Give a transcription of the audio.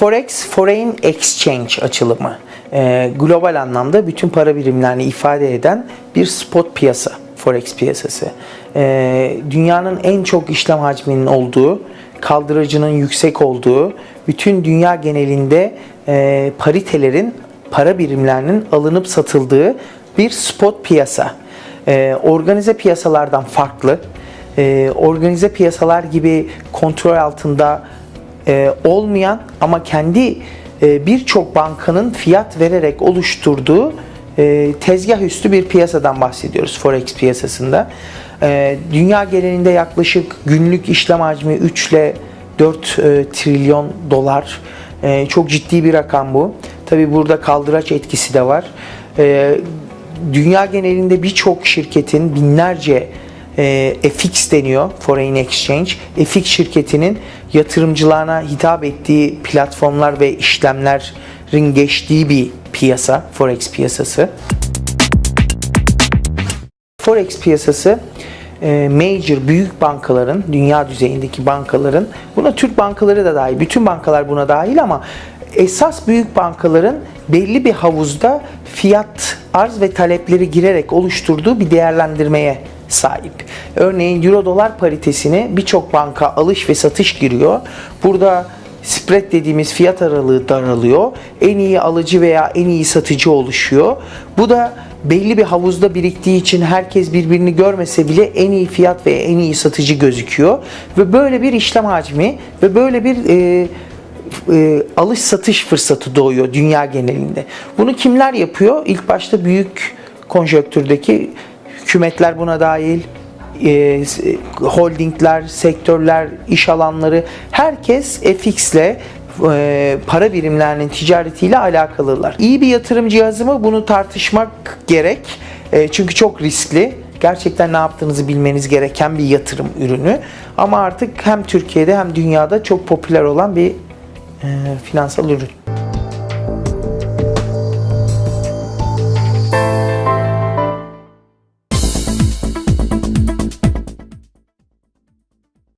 Forex, Foreign Exchange açılımı. Ee, global anlamda bütün para birimlerini ifade eden bir spot piyasa, Forex piyasası. Ee, dünyanın en çok işlem hacminin olduğu, kaldırıcının yüksek olduğu, bütün dünya genelinde e, paritelerin, para birimlerinin alınıp satıldığı bir spot piyasa. Ee, organize piyasalardan farklı, e, organize piyasalar gibi kontrol altında e, olmayan ama kendi e, birçok bankanın fiyat vererek oluşturduğu e, tezgah üstü bir piyasadan bahsediyoruz Forex piyasasında. E, dünya genelinde yaklaşık günlük işlem hacmi 3 ile 4 e, trilyon dolar. Çok ciddi bir rakam bu. Tabi burada kaldıraç etkisi de var. Dünya genelinde birçok şirketin binlerce e, FX deniyor Foreign Exchange. FX şirketinin yatırımcılarına hitap ettiği platformlar ve işlemlerin geçtiği bir piyasa, Forex piyasası. Forex piyasası e, major büyük bankaların, dünya düzeyindeki bankaların, buna Türk bankaları da dahil, bütün bankalar buna dahil ama esas büyük bankaların belli bir havuzda fiyat, arz ve talepleri girerek oluşturduğu bir değerlendirmeye sahip. Örneğin euro dolar paritesini birçok banka alış ve satış giriyor. Burada spread dediğimiz fiyat aralığı daralıyor. En iyi alıcı veya en iyi satıcı oluşuyor. Bu da belli bir havuzda biriktiği için herkes birbirini görmese bile en iyi fiyat ve en iyi satıcı gözüküyor. Ve böyle bir işlem hacmi ve böyle bir e, e, alış satış fırsatı doğuyor dünya genelinde. Bunu kimler yapıyor? İlk başta büyük konjonktürdeki hükümetler buna dahil, e, holdingler, sektörler, iş alanları herkes FX ile e, para birimlerinin ticaretiyle alakalılar. İyi bir yatırım cihazı mı? Bunu tartışmak gerek. E, çünkü çok riskli. Gerçekten ne yaptığınızı bilmeniz gereken bir yatırım ürünü. Ama artık hem Türkiye'de hem dünyada çok popüler olan bir e, finansal ürün.